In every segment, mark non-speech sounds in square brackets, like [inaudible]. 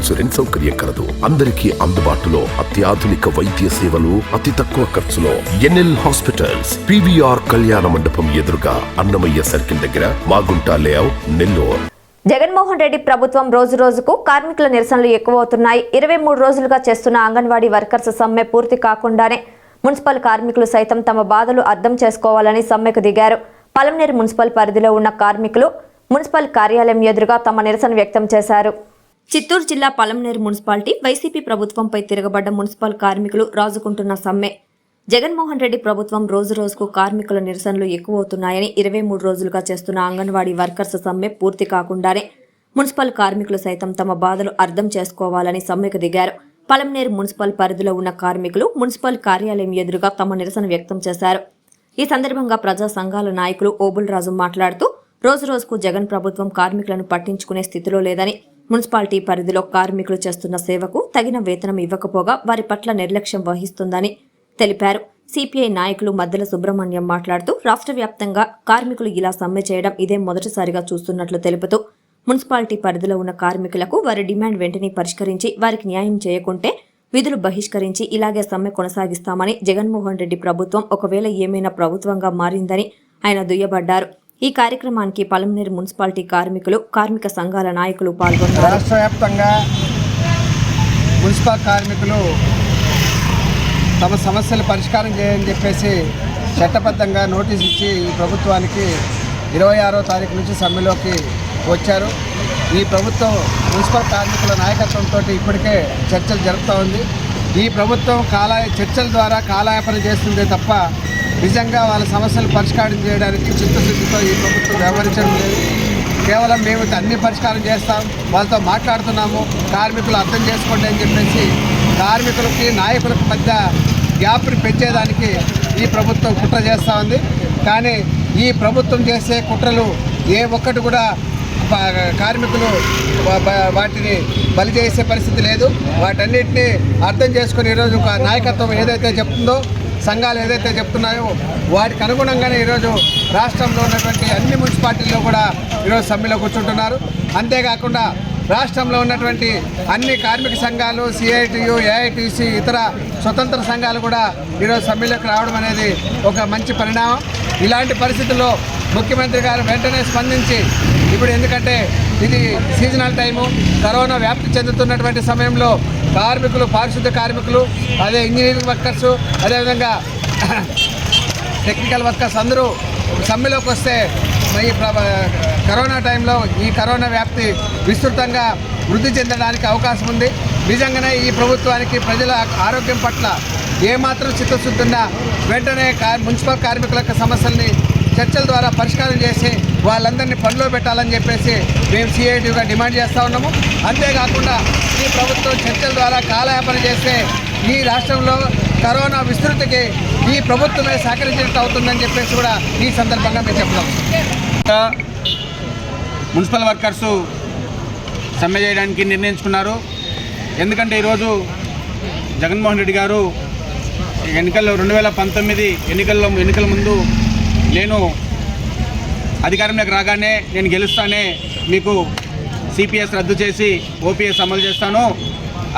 Insurance సౌకర్యం కలదు. అందరికీ అందుబాటులో అత్యాధునిక వైద్య సేవలు అతి తక్కువ ఖర్చులో. ఎన్ఎల్ హాస్పిటల్స్ పివిఆర్ కళ్యాణ మండపం ఎదురుగా అన్నమయ్య సర్కిల్ దగ్గర మాగుంట లేఅవుట్ నెల్లూరు. జగన్మోహన్ రెడ్డి ప్రభుత్వం రోజు రోజుకు కార్మికుల నిరసనలు ఎక్కువవుతున్నాయి. ఇరవై మూడు రోజులుగా చేస్తున్న అంగన్వాడీ వర్కర్స్ సమ్మె పూర్తి కాకుండానే మున్సిపల్ కార్మికులు సైతం తమ బాధలు అర్థం చేసుకోవాలని సమ్మెకు దిగారు. పలంనేరు మున్సిపల్ పరిధిలో ఉన్న కార్మికులు మున్సిపల్ కార్యాలయం ఎదురుగా తమ నిరసన వ్యక్తం చేశారు. చిత్తూరు జిల్లా పలంనేరు మున్సిపాలిటీ వైసీపీ ప్రభుత్వంపై తిరగబడ్డ మున్సిపల్ కార్మికులు రాజుకుంటున్న సమ్మె. జగన్మోహన్ రెడ్డి ప్రభుత్వం రోజు రోజుకు కార్మికుల నిరసనలు ఎక్కువవుతున్నాయని ఇరవై మూడు రోజులుగా చేస్తున్న అంగన్వాడీ వర్కర్స్ సమ్మె పూర్తి కాకుండానే మున్సిపల్ కార్మికులు సైతం తమ బాధలు అర్థం చేసుకోవాలని సమ్మెకు దిగారు. పలంనేరు మున్సిపల్ పరిధిలో ఉన్న కార్మికులు మున్సిపల్ కార్యాలయం ఎదురుగా తమ నిరసన వ్యక్తం చేశారు. ఈ సందర్భంగా ప్రజా సంఘాల నాయకులు ఓబుల్ రాజు మాట్లాడుతూ రోజు రోజుకు జగన్ ప్రభుత్వం కార్మికులను పట్టించుకునే స్థితిలో లేదని మున్సిపాలిటీ పరిధిలో కార్మికులు చేస్తున్న సేవకు తగిన వేతనం ఇవ్వకపోగా వారి పట్ల నిర్లక్ష్యం వహిస్తుందని తెలిపారు. సిపిఐ నాయకులు మద్దెల సుబ్రహ్మణ్యం మాట్లాడుతూ రాష్ట్ర వ్యాప్తంగా కార్మికులు ఇలా సమ్మె చేయడం ఇదే మొదటిసారిగా చూస్తున్నట్లు తెలుపుతూ మున్సిపాలిటీ పరిధిలో ఉన్న కార్మికులకు వారి డిమాండ్ వెంటనే పరిష్కరించి వారికి న్యాయం చేయకుంటే విధులు బహిష్కరించి ఇలాగే సమ్మె కొనసాగిస్తామని జగన్మోహన్ రెడ్డి ప్రభుత్వం ఒకవేళ ఏమైనా ప్రభుత్వంగా మారిందని ఆయన దుయ్యబడ్డారు. ఈ కార్యక్రమానికి పలమనేరు మున్సిపాలిటీ కార్మికులు కార్మిక సంఘాల నాయకులు పాల్గొన్నారు. రాష్ట్ర వ్యాప్తంగా మున్సిపల్ కార్మికులు తమ సమస్యలు పరిష్కారం చేయని చెప్పేసి చట్టబద్ధంగా నోటీస్ ఇచ్చి ఈ ప్రభుత్వానికి ఇరవై ఆరో తారీఖు నుంచి సమ్మెలోకి వచ్చారు. ఈ ప్రభుత్వం మున్సిపల్ కార్మికుల నాయకత్వంతో ఇప్పటికే చర్చలు జరుపుతూ ఉంది. ఈ ప్రభుత్వం కాలా చర్చల ద్వారా కాలయాపన చేస్తుందే తప్ప నిజంగా వాళ్ళ సమస్యలు పరిష్కారం చేయడానికి చిత్తశుద్ధితో ఈ ప్రభుత్వం వ్యవహరించడం లేదు. కేవలం మేము అన్ని పరిష్కారం చేస్తాం వాళ్ళతో మాట్లాడుతున్నాము కార్మికులు అర్థం చేసుకోండి అని చెప్పేసి కార్మికులకి నాయకులకు మధ్య గ్యాప్ని పెంచేదానికి ఈ ప్రభుత్వం కుట్ర చేస్తూ ఉంది. కానీ ఈ ప్రభుత్వం చేసే కుట్రలు ఏ ఒక్కటి కూడా కార్మికులు వాటిని బలి చేసే పరిస్థితి లేదు. వాటన్నిటిని అర్థం చేసుకుని ఈరోజు ఒక నాయకత్వం ఏదైతే చెప్తుందో సంఘాలు ఏదైతే చెప్తున్నాయో వాటికి అనుగుణంగానే ఈరోజు రాష్ట్రంలో ఉన్నటువంటి అన్ని మున్సిపాలిటీల్లో కూడా ఈరోజు సమ్మెలో కూర్చుంటున్నారు. అంతేకాకుండా రాష్ట్రంలో ఉన్నటువంటి అన్ని కార్మిక సంఘాలు సిఐటియు ఏఐటిసి ఇతర స్వతంత్ర సంఘాలు కూడా ఈరోజు సమ్మెలోకి రావడం అనేది ఒక మంచి పరిణామం. ఇలాంటి పరిస్థితుల్లో ముఖ్యమంత్రి గారు వెంటనే స్పందించి ఇప్పుడు ఎందుకంటే ఇది సీజనల్ టైము కరోనా వ్యాప్తి చెందుతున్నటువంటి సమయంలో కార్మికులు పారిశుద్ధ కార్మికులు అదే ఇంజనీరింగ్ వర్కర్సు అదేవిధంగా [coughs] టెక్నికల్ వర్కర్స్ అందరూ సమ్మెలోకి వస్తే ఈ ప్ర- కరోనా టైంలో ఈ కరోనా వ్యాప్తి విస్తృతంగా వృద్ధి చెందడానికి అవకాశం ఉంది. నిజంగానే ఈ ప్రభుత్వానికి ప్రజల ఆరోగ్యం పట్ల ఏమాత్రం చిత్తశుద్ధి ఉన్నా వెంటనే మున్సిపల్ కార్మికుల యొక్క సమస్యల్ని చర్చల ద్వారా పరిష్కారం చేసి వాళ్ళందరినీ పనిలో పెట్టాలని చెప్పేసి మేము సిఐటిగా డిమాండ్ చేస్తూ ఉన్నాము. అంతేకాకుండా ఈ ప్రభుత్వం చర్చల ద్వారా కాలయాపన చేస్తే ఈ రాష్ట్రంలో కరోనా విస్తృతికి ఈ ప్రభుత్వమే సహకరించినట్టు అవుతుందని చెప్పేసి కూడా ఈ సందర్భంగా మేము చెప్తాం మున్సిపల్ వర్కర్స్ సమ్మె చేయడానికి నిర్ణయించుకున్నారు. ఎందుకంటే ఈరోజు జగన్మోహన్ రెడ్డి గారు ఎన్నికల్లో రెండు వేల పంతొమ్మిది ఎన్నికల్లో ఎన్నికల ముందు నేను అధికారంలోకి రాగానే నేను గెలుస్తానే మీకు సిపిఎస్ రద్దు చేసి ఓపీఎస్ అమలు చేస్తాను.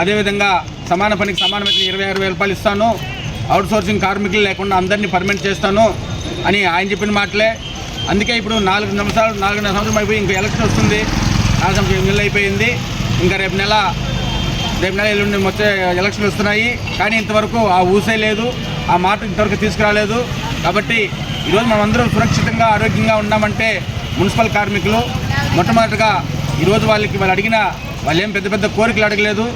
అదేవిధంగా సమాన పనికి సమానమైన ఇరవై ఆరు వేల రూపాయలు ఇస్తాను. అవుట్సోర్సింగ్ కార్మికులు లేకుండా అందరినీ పర్మనెంట్ చేస్తాను అని ఆయన చెప్పిన మాటలే. అందుకే ఇప్పుడు నాలుగు నిమిషాలు నాలుగున్నర సంవత్సరం అయిపోయి ఇంకా ఎలక్షన్ వస్తుంది. నాలుగు సంవత్సరం నెలలు అయిపోయింది. ఇంకా రేపు నెల రేపు నెల ఎల్లుండి వచ్చే ఎలక్షన్లు వస్తున్నాయి. కానీ ఇంతవరకు ఆ ఊసే లేదు. ఆ మాట ఇంతవరకు తీసుకురాలేదు. కాబట్టి ఈరోజు మనం సురక్షితంగా ఆరోగ్యంగా ఉన్నామంటే మున్సిపల్ కార్మికులు మొట్టమొదటిగా ఈరోజు వాళ్ళకి వాళ్ళు అడిగిన వాళ్ళు ఏం పెద్ద పెద్ద కోరికలు అడగలేదు.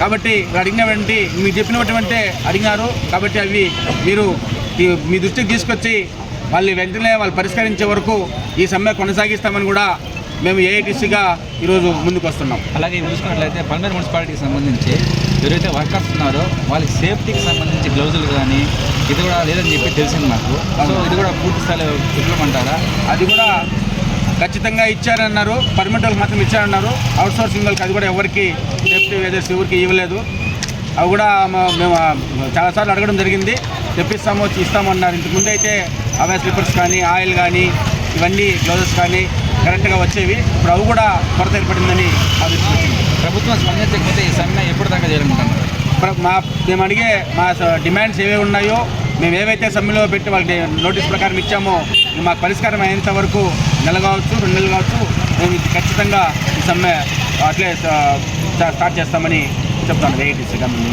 కాబట్టి వాళ్ళు అడిగినటువంటి మీరు చెప్పినటువంటి అడిగినారు. కాబట్టి అవి మీరు మీ దృష్టికి తీసుకొచ్చి వాళ్ళు వెంటనే వాళ్ళు పరిష్కరించే వరకు ఈ సమ్మె కొనసాగిస్తామని కూడా మేము ఏఐటీసీగా ఈరోజు ముందుకు వస్తున్నాం అలాగే చూసుకున్నట్లయితే పల్మేర్ మున్సిపాలిటీకి సంబంధించి ఎవరైతే వర్కర్స్ ఉన్నారో వాళ్ళకి సేఫ్టీకి సంబంధించి గ్లౌజులు కానీ ఇది కూడా లేదని చెప్పి తెలిసింది మాకు. సో ఇది కూడా పూర్తి స్థాయిలో ఇవ్వమంటారా? అది కూడా ఖచ్చితంగా ఇచ్చారన్నారు. వాళ్ళకి మాత్రం ఇచ్చారన్నారు. అవుట్ సోర్సింగ్ వాళ్ళకి అది కూడా ఎవరికి సేఫ్టీ వేజెస్ ఎవరికి ఇవ్వలేదు. అవి కూడా మేము చాలాసార్లు అడగడం జరిగింది. తెప్పిస్తాము ఇస్తామన్నారు. ఇంతకుముందు అయితే అవే స్లిప్పర్స్ కానీ ఆయిల్ కానీ ఇవన్నీ గ్లౌజెస్ కానీ కరెక్ట్గా వచ్చేవి. ఇప్పుడు అవి కూడా కొరత ఏర్పడిందని ఆలోచించింది ప్రభుత్వం స్పందించకపోతే ఈ సమ్మె ఎప్పుడు దాకా చేయాలనుకుంటున్నారు మా మేము అడిగే మా డిమాండ్స్ ఏవే ఉన్నాయో మేము ఏవైతే సమ్మెలో పెట్టి వాళ్ళకి నోటీస్ ప్రకారం ఇచ్చామో మాకు పరిష్కారం అయ్యేంత వరకు నెల కావచ్చు రెండు నెలలు కావచ్చు మేము ఖచ్చితంగా ఈ సమ్మె అట్లే స్టార్ట్ చేస్తామని చెప్తాను ఏఐటీసీగా మేము